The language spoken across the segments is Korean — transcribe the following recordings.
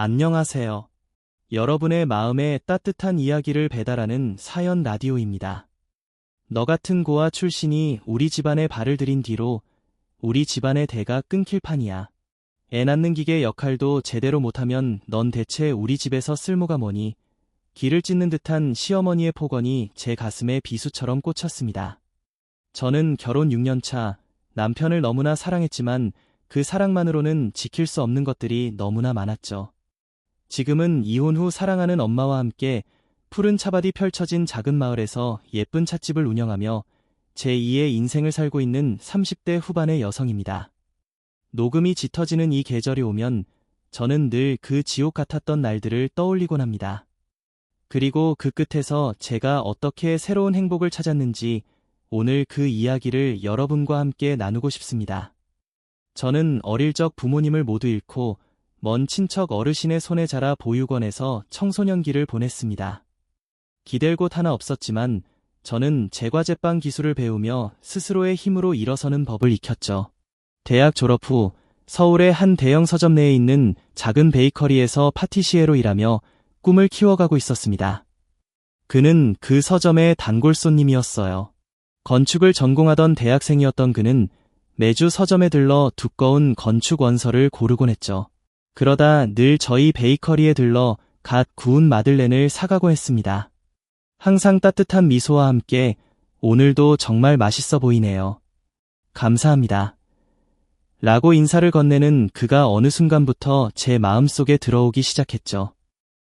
안녕하세요. 여러분의 마음에 따뜻한 이야기를 배달하는 사연 라디오입니다. 너 같은 고아 출신이 우리 집안에 발을 들인 뒤로 우리 집안의 대가 끊길 판이야. 애 낳는 기계 역할도 제대로 못하면 넌 대체 우리 집에서 쓸모가 뭐니? 길을 찢는 듯한 시어머니의 폭언이 제 가슴에 비수처럼 꽂혔습니다. 저는 결혼 6년 차 남편을 너무나 사랑했지만 그 사랑만으로는 지킬 수 없는 것들이 너무나 많았죠. 지금은 이혼 후 사랑하는 엄마와 함께 푸른 차밭이 펼쳐진 작은 마을에서 예쁜 찻집을 운영하며 제2의 인생을 살고 있는 30대 후반의 여성입니다. 녹음이 짙어지는 이 계절이 오면 저는 늘 그 지옥 같았던 날들을 떠올리곤 합니다. 그리고 그 끝에서 제가 어떻게 새로운 행복을 찾았는지 오늘 그 이야기를 여러분과 함께 나누고 싶습니다. 저는 어릴 적 부모님을 모두 잃고 먼 친척 어르신의 손에 자라 보육원에서 청소년기를 보냈습니다. 기댈 곳 하나 없었지만 저는 제과제빵 기술을 배우며 스스로의 힘으로 일어서는 법을 익혔죠. 대학 졸업 후 서울의 한 대형 서점 내에 있는 작은 베이커리에서 파티시에로 일하며 꿈을 키워가고 있었습니다. 그는 그 서점의 단골 손님이었어요. 건축을 전공하던 대학생이었던 그는 매주 서점에 들러 두꺼운 건축 원서를 고르곤 했죠. 그러다 늘 저희 베이커리에 들러 갓 구운 마들렌을 사가고 했습니다. 항상 따뜻한 미소와 함께 오늘도 정말 맛있어 보이네요. 감사합니다. 라고 인사를 건네는 그가 어느 순간부터 제 마음속에 들어오기 시작했죠.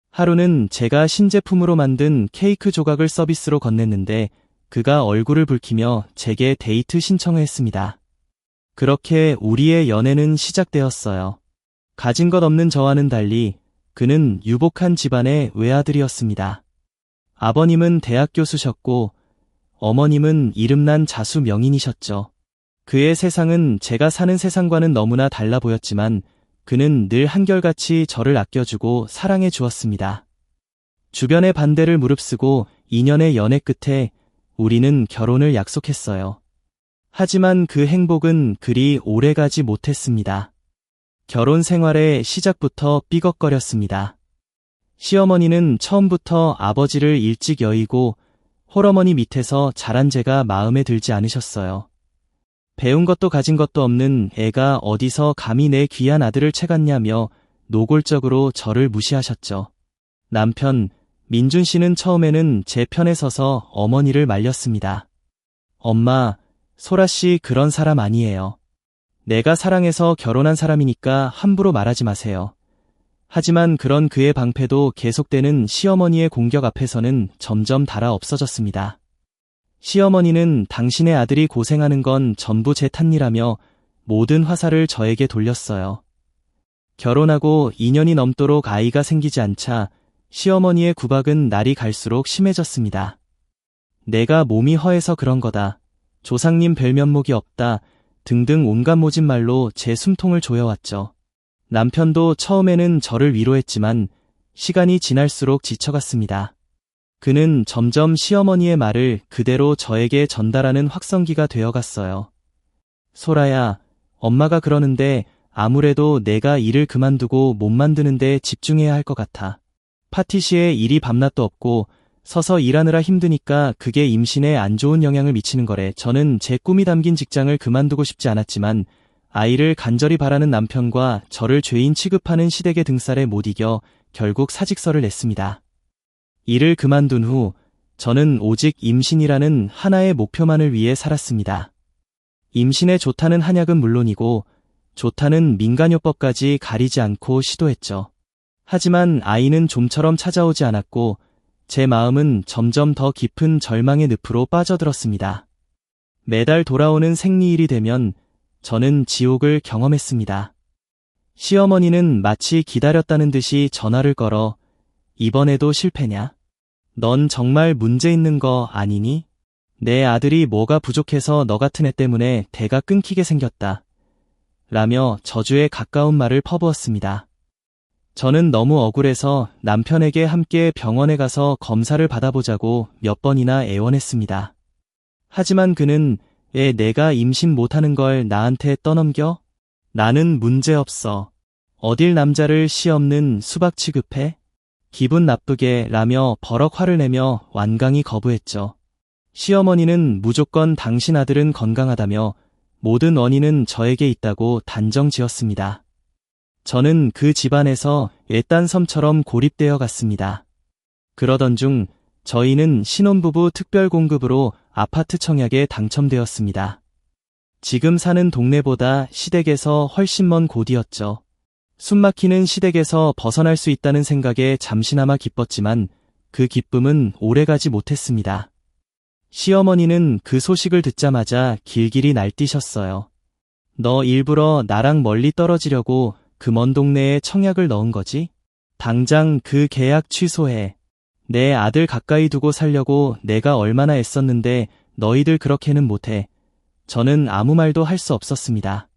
하루는 제가 신제품으로 만든 케이크 조각을 서비스로 건넸는데 그가 얼굴을 붉히며 제게 데이트 신청을 했습니다. 그렇게 우리의 연애는 시작되었어요. 가진 것 없는 저와는 달리 그는 유복한 집안의 외아들이었습니다. 아버님은 대학 교수셨고 어머님은 이름난 자수 명인이셨죠. 그의 세상은 제가 사는 세상과는 너무나 달라 보였지만 그는 늘 한결같이 저를 아껴주고 사랑해 주었습니다. 주변의 반대를 무릅쓰고 2년의 연애 끝에 우리는 결혼을 약속했어요. 하지만 그 행복은 그리 오래 가지 못했습니다. 결혼 생활의 시작부터 삐걱거렸습니다. 시어머니는 처음부터 아버지를 일찍 여의고 홀어머니 밑에서 자란 제가 마음에 들지 않으셨어요. 배운 것도 가진 것도 없는 애가 어디서 감히 내 귀한 아들을 채갔냐며 노골적으로 저를 무시하셨죠. 남편, 민준 씨는 처음에는 제 편에 서서 어머니를 말렸습니다. 엄마, 소라 씨 그런 사람 아니에요. 내가 사랑해서 결혼한 사람이니까 함부로 말하지 마세요. 하지만 그런 그의 방패도 계속되는 시어머니의 공격 앞에서는 점점 달아 없어졌습니다. 시어머니는 당신의 아들이 고생하는 건 전부 제 탓이라며 모든 화살을 저에게 돌렸어요. 결혼하고 2년이 넘도록 아이가 생기지 않자 시어머니의 구박은 날이 갈수록 심해졌습니다. 내가 몸이 허해서 그런 거다. 조상님 별면목이 없다. 등등 온갖 모진 말로 제 숨통을 조여왔죠. 남편도 처음에는 저를 위로했지만 시간이 지날수록 지쳐갔습니다. 그는 점점 시어머니의 말을 그대로 저에게 전달하는 확성기가 되어갔어요. 소라야, 엄마가 그러는데 아무래도 내가 일을 그만두고 못 만드는데 집중해야 할 것 같아. 파티 시에 일이 밤낮도 없고 서서 일하느라 힘드니까 그게 임신에 안 좋은 영향을 미치는 거래. 저는 제 꿈이 담긴 직장을 그만두고 싶지 않았지만 아이를 간절히 바라는 남편과 저를 죄인 취급하는 시댁의 등살에 못 이겨 결국 사직서를 냈습니다. 일을 그만둔 후 저는 오직 임신이라는 하나의 목표만을 위해 살았습니다. 임신에 좋다는 한약은 물론이고 좋다는 민간요법까지 가리지 않고 시도했죠. 하지만 아이는 좀처럼 찾아오지 않았고 제 마음은 점점 더 깊은 절망의 늪으로 빠져들었습니다. 매달 돌아오는 생리일이 되면 저는 지옥을 경험했습니다. 시어머니는 마치 기다렸다는 듯이 전화를 걸어 이번에도 실패냐? 넌 정말 문제 있는 거 아니니? 내 아들이 뭐가 부족해서 너 같은 애 때문에 대가 끊기게 생겼다. 라며 저주에 가까운 말을 퍼부었습니다. 저는 너무 억울해서 남편에게 함께 병원에 가서 검사를 받아보자고 몇 번이나 애원했습니다. 하지만 그는 애 내가 임신 못하는 걸 나한테 떠넘겨? 나는 문제없어. 어딜 남자를 시 없는 수박 취급해? 기분 나쁘게 라며 버럭 화를 내며 완강히 거부했죠. 시어머니는 무조건 당신 아들은 건강하다며 모든 원인은 저에게 있다고 단정 지었습니다. 저는 그 집안에서 외딴 섬처럼 고립되어 갔습니다. 그러던 중 저희는 신혼부부 특별공급으로 아파트 청약에 당첨되었습니다. 지금 사는 동네보다 시댁에서 훨씬 먼 곳이었죠. 숨막히는 시댁에서 벗어날 수 있다는 생각에 잠시나마 기뻤지만 그 기쁨은 오래가지 못했습니다. 시어머니는 그 소식을 듣자마자 길길이 날뛰셨어요. 너 일부러 나랑 멀리 떨어지려고 그 먼 동네에 청약을 넣은 거지? 당장 그 계약 취소해. 내 아들 가까이 두고 살려고 내가 얼마나 애썼는데 너희들 그렇게는 못해. 저는 아무 말도 할 수 없었습니다.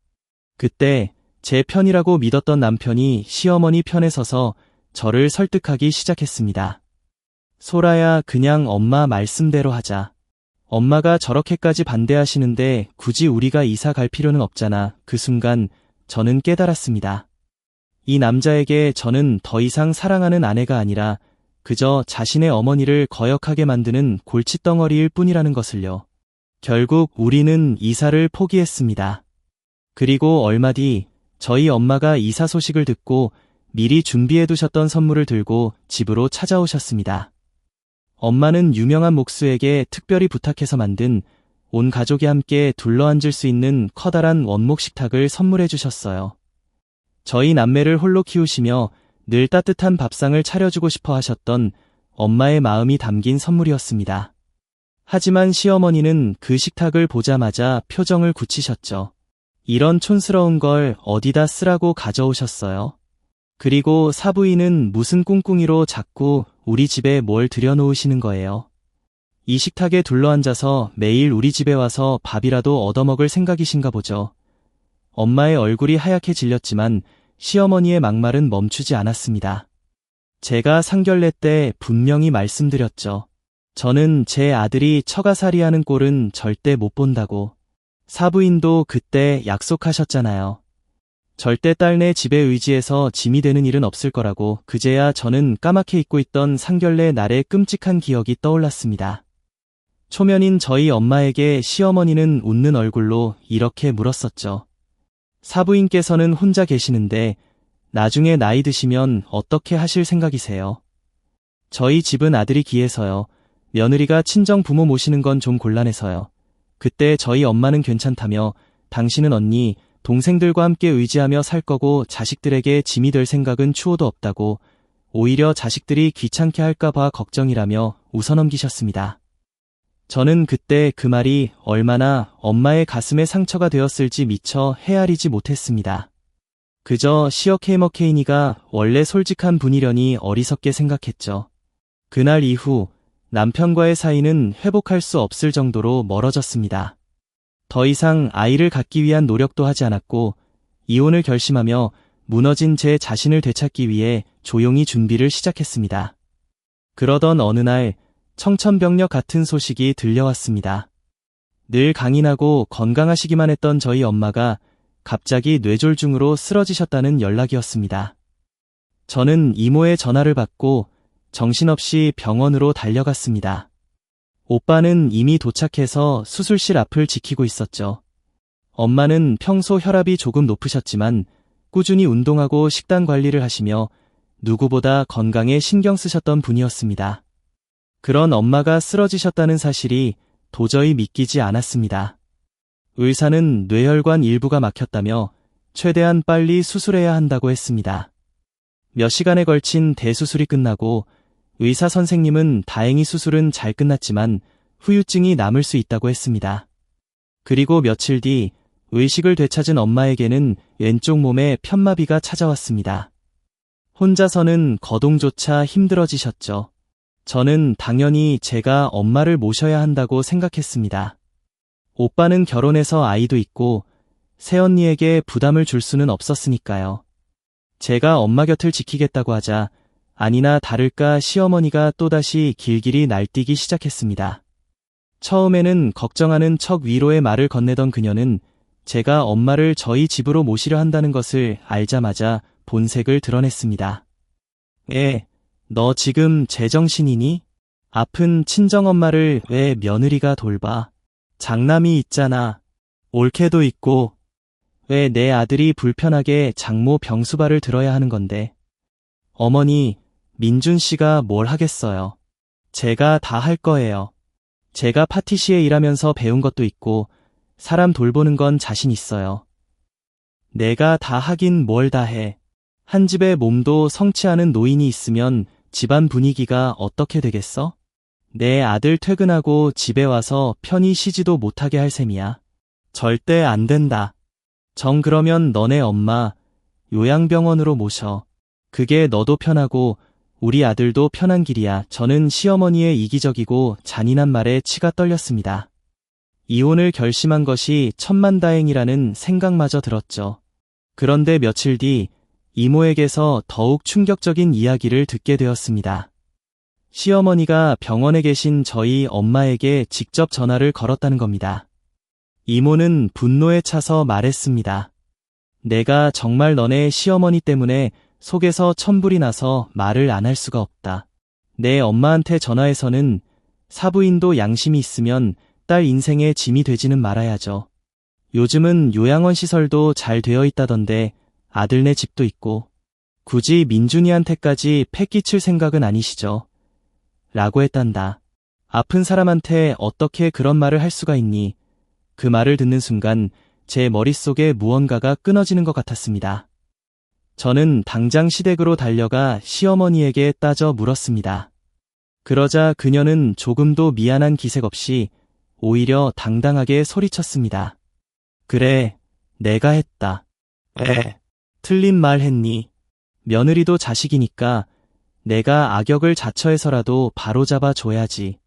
그때 제 편이라고 믿었던 남편이 시어머니 편에 서서 저를 설득하기 시작했습니다. 소라야, 그냥 엄마 말씀대로 하자. 엄마가 저렇게까지 반대하시는데 굳이 우리가 이사 갈 필요는 없잖아. 그 순간 저는 깨달았습니다. 이 남자에게 저는 더 이상 사랑하는 아내가 아니라 그저 자신의 어머니를 거역하게 만드는 골칫덩어리일 뿐이라는 것을요. 결국 우리는 이사를 포기했습니다. 그리고 얼마 뒤 저희 엄마가 이사 소식을 듣고 미리 준비해 두셨던 선물을 들고 집으로 찾아오셨습니다. 엄마는 유명한 목수에게 특별히 부탁해서 만든 온 가족이 함께 둘러앉을 수 있는 커다란 원목 식탁을 선물해 주셨어요. 저희 남매를 홀로 키우시며 늘 따뜻한 밥상을 차려주고 싶어 하셨던 엄마의 마음이 담긴 선물이었습니다. 하지만 시어머니는 그 식탁을 보자마자 표정을 굳히셨죠. 이런 촌스러운 걸 어디다 쓰라고 가져오셨어요? 그리고 사부인은 무슨 꿍꿍이로 자꾸 우리 집에 뭘 들여놓으시는 거예요? 이 식탁에 둘러앉아서 매일 우리 집에 와서 밥이라도 얻어먹을 생각이신가 보죠. 엄마의 얼굴이 하얗게 질렸지만 시어머니의 막말은 멈추지 않았습니다. 제가 상견례 때 분명히 말씀드렸죠. 저는 제 아들이 처가살이하는 꼴은 절대 못 본다고. 사부인도 그때 약속하셨잖아요. 절대 딸네 집에 의지해서 짐이 되는 일은 없을 거라고 그제야 저는 까맣게 잊고 있던 상견례 날의 끔찍한 기억이 떠올랐습니다. 초면인 저희 엄마에게 시어머니는 웃는 얼굴로 이렇게 물었었죠. 사부인께서는 혼자 계시는데 나중에 나이 드시면 어떻게 하실 생각이세요? 저희 집은 아들이 기해서요. 며느리가 친정 부모 모시는 건 좀 곤란해서요. 그때 저희 엄마는 괜찮다며 당신은 언니, 동생들과 함께 의지하며 살 거고 자식들에게 짐이 될 생각은 추호도 없다고 오히려 자식들이 귀찮게 할까봐 걱정이라며 웃어넘기셨습니다. 저는 그때 그 말이 얼마나 엄마의 가슴에 상처가 되었을지 미처 헤아리지 못했습니다. 그저 시어케이 머 케이니가 원래 솔직한 분이려니 어리석게 생각했죠. 그날 이후 남편과의 사이는 회복할 수 없을 정도로 멀어졌습니다. 더 이상 아이를 갖기 위한 노력도 하지 않았고 이혼을 결심하며 무너진 제 자신을 되찾기 위해 조용히 준비를 시작했습니다. 그러던 어느 날 청천벽력 같은 소식이 들려왔습니다. 늘 강인하고 건강하시기만 했던 저희 엄마가 갑자기 뇌졸중으로 쓰러지셨다는 연락이었습니다. 저는 이모의 전화를 받고 정신없이 병원으로 달려갔습니다. 오빠는 이미 도착해서 수술실 앞을 지키고 있었죠. 엄마는 평소 혈압이 조금 높으셨지만 꾸준히 운동하고 식단 관리를 하시며 누구보다 건강에 신경 쓰셨던 분이었습니다. 그런 엄마가 쓰러지셨다는 사실이 도저히 믿기지 않았습니다. 의사는 뇌혈관 일부가 막혔다며 최대한 빨리 수술해야 한다고 했습니다. 몇 시간에 걸친 대수술이 끝나고 의사 선생님은 다행히 수술은 잘 끝났지만 후유증이 남을 수 있다고 했습니다. 그리고 며칠 뒤 의식을 되찾은 엄마에게는 왼쪽 몸에 편마비가 찾아왔습니다. 혼자서는 거동조차 힘들어지셨죠. 저는 당연히 제가 엄마를 모셔야 한다고 생각했습니다. 오빠는 결혼해서 아이도 있고 새언니에게 부담을 줄 수는 없었으니까요. 제가 엄마 곁을 지키겠다고 하자 아니나 다를까 시어머니가 또다시 길길이 날뛰기 시작했습니다. 처음에는 걱정하는 척 위로의 말을 건네던 그녀는 제가 엄마를 저희 집으로 모시려 한다는 것을 알자마자 본색을 드러냈습니다. 애, 너 지금 제정신이니? 아픈 친정엄마를 왜 며느리가 돌봐? 장남이 있잖아. 올케도 있고, 왜 내 아들이 불편하게 장모 병수발을 들어야 하는 건데. 어머니, 민준 씨가 뭘 하겠어요. 제가 다 할 거예요. 제가 파티시에 일하면서 배운 것도 있고, 사람 돌보는 건 자신 있어요. 내가 다 하긴 뭘 다 해. 한 집에 몸도 성취하는 노인이 있으면 집안 분위기가 어떻게 되겠어? 내 아들 퇴근하고 집에 와서 편히 쉬지도 못하게 할 셈이야. 절대 안 된다. 정 그러면 너네 엄마 요양병원으로 모셔. 그게 너도 편하고 우리 아들도 편한 길이야. 저는 시어머니의 이기적이고 잔인한 말에 치가 떨렸습니다. 이혼을 결심한 것이 천만다행이라는 생각마저 들었죠. 그런데 며칠 뒤 이모에게서 더욱 충격적인 이야기를 듣게 되었습니다. 시어머니가 병원에 계신 저희 엄마에게 직접 전화를 걸었다는 겁니다. 이모는 분노에 차서 말했습니다. 내가 정말 너네 시어머니 때문에 속에서 천불이 나서 말을 안 할 수가 없다. 내 엄마한테 전화해서는 사부인도 양심이 있으면 딸 인생의 짐이 되지는 말아야죠. 요즘은 요양원 시설도 잘 되어 있다던데 아들네 집도 있고 굳이 민준이한테까지 패 끼칠 생각은 아니시죠? 라고 했단다. 아픈 사람한테 어떻게 그런 말을 할 수가 있니? 그 말을 듣는 순간 제 머릿속에 무언가가 끊어지는 것 같았습니다. 저는 당장 시댁으로 달려가 시어머니에게 따져 물었습니다. 그러자 그녀는 조금도 미안한 기색 없이 오히려 당당하게 소리쳤습니다. 그래, 내가 했다. 에, 틀린 말 했니? 며느리도 자식이니까 내가 악역을 자처해서라도 바로잡아 줘야지.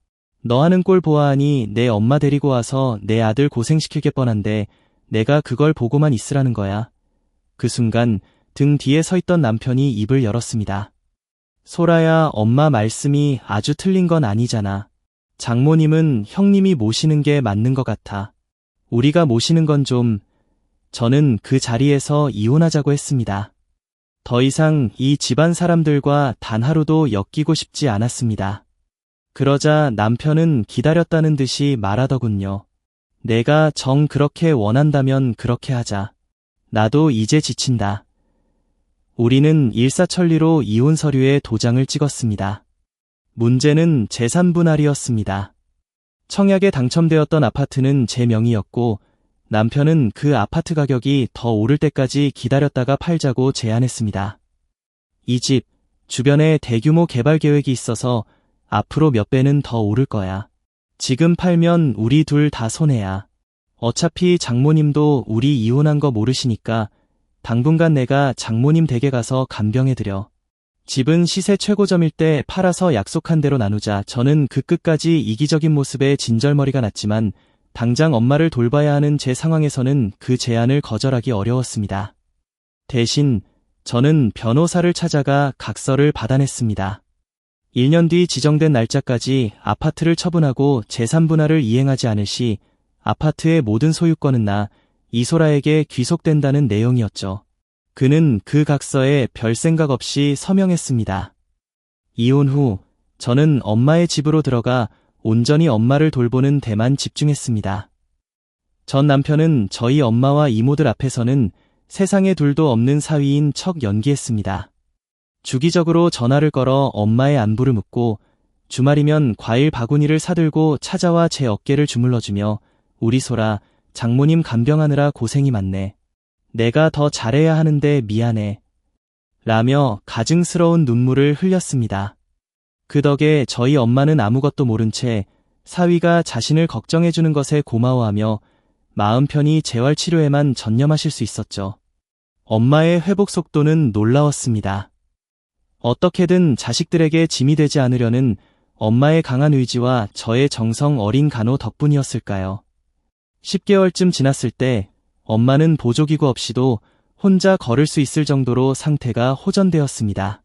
너 하는 꼴 보아하니 내 엄마 데리고 와서 내 아들 고생시키게 뻔한데 내가 그걸 보고만 있으라는 거야. 그 순간 등 뒤에 서 있던 남편이 입을 열었습니다. 소라야, 엄마 말씀이 아주 틀린 건 아니잖아. 장모님은 형님이 모시는 게 맞는 것 같아. 우리가 모시는 건 좀, 저는 그 자리에서 이혼하자고 했습니다. 더 이상 이 집안 사람들과 단 하루도 엮이고 싶지 않았습니다. 그러자 남편은 기다렸다는 듯이 말하더군요. 내가 정 그렇게 원한다면 그렇게 하자. 나도 이제 지친다. 우리는 일사천리로 이혼 서류에 도장을 찍었습니다. 문제는 재산 분할이었습니다. 청약에 당첨되었던 아파트는 제 명의였고 남편은 그 아파트 가격이 더 오를 때까지 기다렸다가 팔자고 제안했습니다. 이 집, 주변에 대규모 개발 계획이 있어서 앞으로 몇 배는 더 오를 거야. 지금 팔면 우리 둘 다 손해야. 어차피 장모님도 우리 이혼한 거 모르시니까 당분간 내가 장모님 댁에 가서 간병해드려. 집은 시세 최고점일 때 팔아서 약속한 대로 나누자. 저는 그 끝까지 이기적인 모습에 진절머리가 났지만 당장 엄마를 돌봐야 하는 제 상황에서는 그 제안을 거절하기 어려웠습니다. 대신 저는 변호사를 찾아가 각서를 받아냈습니다. 1년 뒤 지정된 날짜까지 아파트를 처분하고 재산 분할을 이행하지 않을 시 아파트의 모든 소유권은 나 이소라에게 귀속된다는 내용이었죠. 그는 그 각서에 별 생각 없이 서명했습니다. 이혼 후 저는 엄마의 집으로 들어가 온전히 엄마를 돌보는 데만 집중했습니다. 전 남편은 저희 엄마와 이모들 앞에서는 세상에 둘도 없는 사위인 척 연기했습니다. 주기적으로 전화를 걸어 엄마의 안부를 묻고 주말이면 과일 바구니를 사들고 찾아와 제 어깨를 주물러주며 우리 소라 장모님 간병하느라 고생이 많네. 내가 더 잘해야 하는데 미안해. 라며 가증스러운 눈물을 흘렸습니다. 그 덕에 저희 엄마는 아무것도 모른 채 사위가 자신을 걱정해주는 것에 고마워하며 마음 편히 재활 치료에만 전념하실 수 있었죠. 엄마의 회복 속도는 놀라웠습니다. 어떻게든 자식들에게 짐이 되지 않으려는 엄마의 강한 의지와 저의 정성 어린 간호 덕분이었을까요? 10개월쯤 지났을 때 엄마는 보조기구 없이도 혼자 걸을 수 있을 정도로 상태가 호전되었습니다.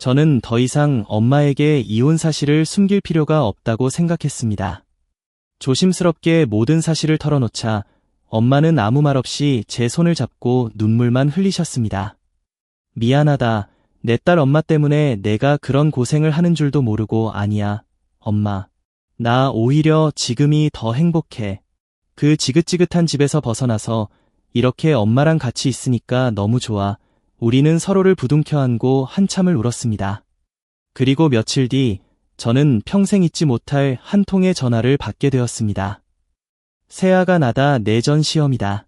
저는 더 이상 엄마에게 이혼 사실을 숨길 필요가 없다고 생각했습니다. 조심스럽게 모든 사실을 털어놓자 엄마는 아무 말 없이 제 손을 잡고 눈물만 흘리셨습니다. 미안하다. 내 딸 엄마 때문에 내가 그런 고생을 하는 줄도 모르고 아니야. 엄마. 나 오히려 지금이 더 행복해. 그 지긋지긋한 집에서 벗어나서 이렇게 엄마랑 같이 있으니까 너무 좋아. 우리는 서로를 부둥켜 안고 한참을 울었습니다. 그리고 며칠 뒤 저는 평생 잊지 못할 한 통의 전화를 받게 되었습니다. 새아가 나다 내전 시험이다.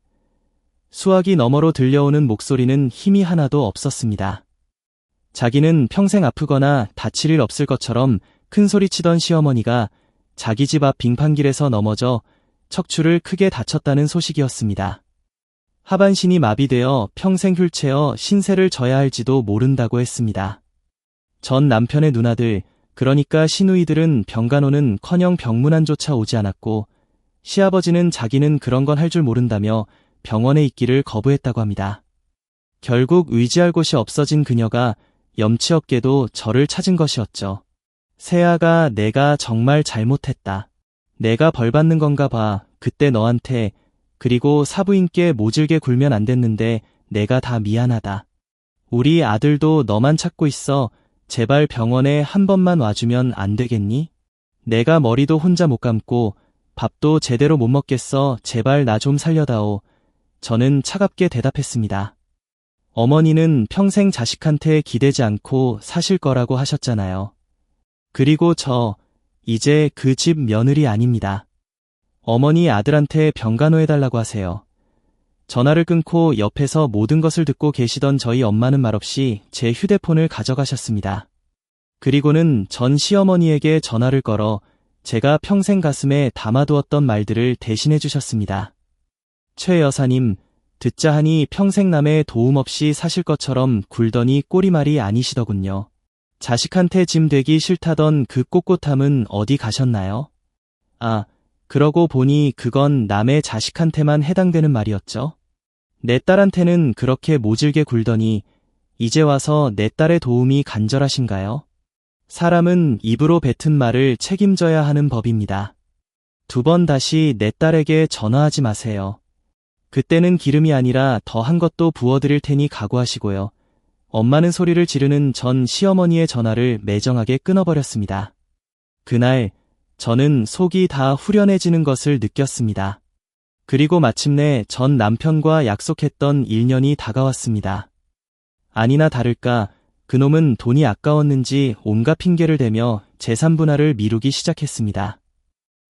수화기 너머로 들려오는 목소리는 힘이 하나도 없었습니다. 자기는 평생 아프거나 다칠 일 없을 것처럼 큰 소리 치던 시어머니가 자기 집 앞 빙판길에서 넘어져 척추를 크게 다쳤다는 소식이었습니다. 하반신이 마비되어 평생 휠체어 신세를 져야 할지도 모른다고 했습니다. 전 남편의 누나들, 그러니까 시누이들은 병간호는 커녕 병문안조차 오지 않았고 시아버지는 자기는 그런 건 할 줄 모른다며 병원에 있기를 거부했다고 합니다. 결국 의지할 곳이 없어진 그녀가 염치 없게도 저를 찾은 것이었죠. 세아가 내가 정말 잘못했다. 내가 벌 받는 건가 봐. 그때 너한테 그리고 사부인께 모질게 굴면 안 됐는데 내가 다 미안하다. 우리 아들도 너만 찾고 있어. 제발 병원에 한 번만 와주면 안 되겠니? 내가 머리도 혼자 못 감고 밥도 제대로 못 먹겠어. 제발 나 좀 살려다오. 저는 차갑게 대답했습니다. 어머니는 평생 자식한테 기대지 않고 사실 거라고 하셨잖아요. 그리고 저, 이제 그 집 며느리 아닙니다. 어머니 아들한테 병간호해달라고 하세요. 전화를 끊고 옆에서 모든 것을 듣고 계시던 저희 엄마는 말없이 제 휴대폰을 가져가셨습니다. 그리고는 전 시어머니에게 전화를 걸어 제가 평생 가슴에 담아두었던 말들을 대신해 주셨습니다. 최 여사님, 듣자 하니 평생 남의 도움 없이 사실 것처럼 굴더니 꼬리말이 아니시더군요. 자식한테 짐 되기 싫다던 그 꼿꼿함은 어디 가셨나요? 아, 그러고 보니 그건 남의 자식한테만 해당되는 말이었죠. 내 딸한테는 그렇게 모질게 굴더니 이제 와서 내 딸의 도움이 간절하신가요? 사람은 입으로 뱉은 말을 책임져야 하는 법입니다. 두 번 다시 내 딸에게 전화하지 마세요. 그때는 기름이 아니라 더 한 것도 부어드릴 테니 각오하시고요. 엄마는 소리를 지르는 전 시어머니의 전화를 매정하게 끊어버렸습니다. 그날 저는 속이 다 후련해지는 것을 느꼈습니다. 그리고 마침내 전 남편과 약속했던 1년이 다가왔습니다. 아니나 다를까 그놈은 돈이 아까웠는지 온갖 핑계를 대며 재산 분할을 미루기 시작했습니다.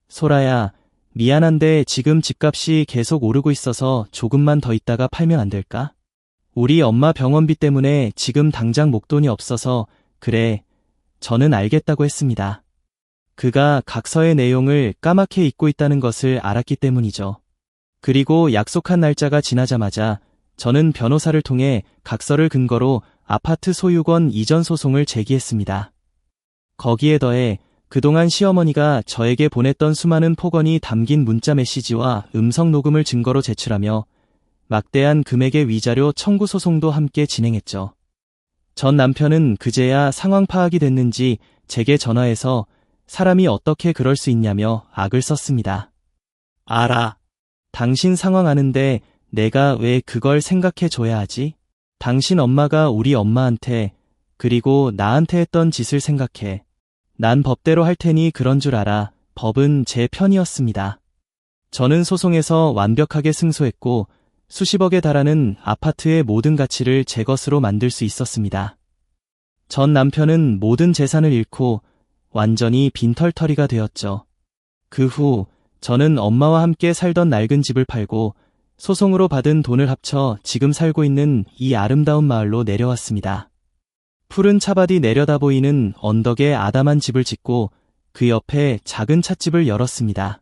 소라야, 미안한데 지금 집값이 계속 오르고 있어서 조금만 더 있다가 팔면 안 될까? 우리 엄마 병원비 때문에 지금 당장 목돈이 없어서 그래, 저는 알겠다고 했습니다. 그가 각서의 내용을 까맣게 잊고 있다는 것을 알았기 때문이죠. 그리고 약속한 날짜가 지나자마자 저는 변호사를 통해 각서를 근거로 아파트 소유권 이전 소송을 제기했습니다. 거기에 더해 그동안 시어머니가 저에게 보냈던 수많은 폭언이 담긴 문자 메시지와 음성 녹음을 증거로 제출하며 막대한 금액의 위자료 청구 소송도 함께 진행했죠. 전 남편은 그제야 상황 파악이 됐는지 제게 전화해서 사람이 어떻게 그럴 수 있냐며 악을 썼습니다. 알아. 당신 상황 아는데 내가 왜 그걸 생각해 줘야 하지? 당신 엄마가 우리 엄마한테 그리고 나한테 했던 짓을 생각해. 난 법대로 할 테니 그런 줄 알아. 법은 제 편이었습니다. 저는 소송에서 완벽하게 승소했고 수십억에 달하는 아파트의 모든 가치를 제 것으로 만들 수 있었습니다. 전 남편은 모든 재산을 잃고 완전히 빈털터리가 되었죠. 그 후 저는 엄마와 함께 살던 낡은 집을 팔고 소송으로 받은 돈을 합쳐 지금 살고 있는 이 아름다운 마을로 내려왔습니다. 푸른 차밭이 내려다 보이는 언덕에 아담한 집을 짓고 그 옆에 작은 찻집을 열었습니다.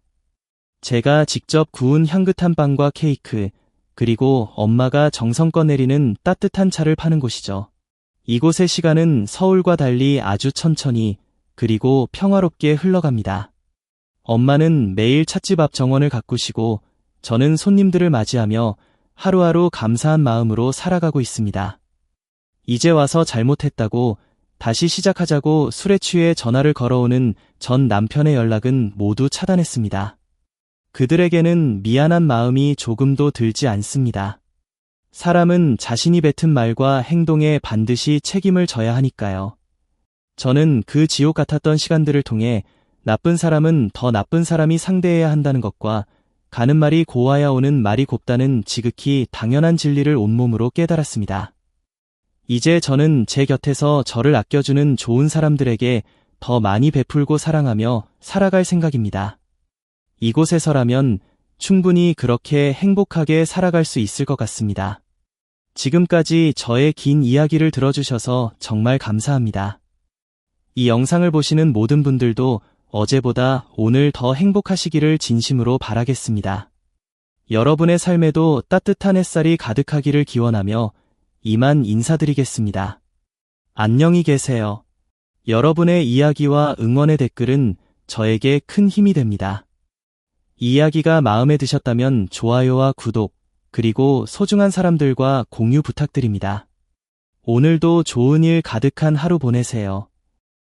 제가 직접 구운 향긋한 빵과 케이크, 그리고 엄마가 정성껏 내리는 따뜻한 차를 파는 곳이죠. 이곳의 시간은 서울과 달리 아주 천천히, 그리고 평화롭게 흘러갑니다. 엄마는 매일 찻집 앞 정원을 가꾸시고 저는 손님들을 맞이하며 하루하루 감사한 마음으로 살아가고 있습니다. 이제 와서 잘못했다고 다시 시작하자고 술에 취해 전화를 걸어오는 전 남편의 연락은 모두 차단했습니다. 그들에게는 미안한 마음이 조금도 들지 않습니다. 사람은 자신이 뱉은 말과 행동에 반드시 책임을 져야 하니까요. 저는 그 지옥 같았던 시간들을 통해 나쁜 사람은 더 나쁜 사람이 상대해야 한다는 것과 가는 말이 고와야 오는 말이 곱다는 지극히 당연한 진리를 온몸으로 깨달았습니다. 이제 저는 제 곁에서 저를 아껴주는 좋은 사람들에게 더 많이 베풀고 사랑하며 살아갈 생각입니다. 이곳에서라면 충분히 그렇게 행복하게 살아갈 수 있을 것 같습니다. 지금까지 저의 긴 이야기를 들어주셔서 정말 감사합니다. 이 영상을 보시는 모든 분들도 어제보다 오늘 더 행복하시기를 진심으로 바라겠습니다. 여러분의 삶에도 따뜻한 햇살이 가득하기를 기원하며 이만 인사드리겠습니다. 안녕히 계세요. 여러분의 이야기와 응원의 댓글은 저에게 큰 힘이 됩니다. 이 이야기가 마음에 드셨다면 좋아요와 구독, 그리고 소중한 사람들과 공유 부탁드립니다. 오늘도 좋은 일 가득한 하루 보내세요.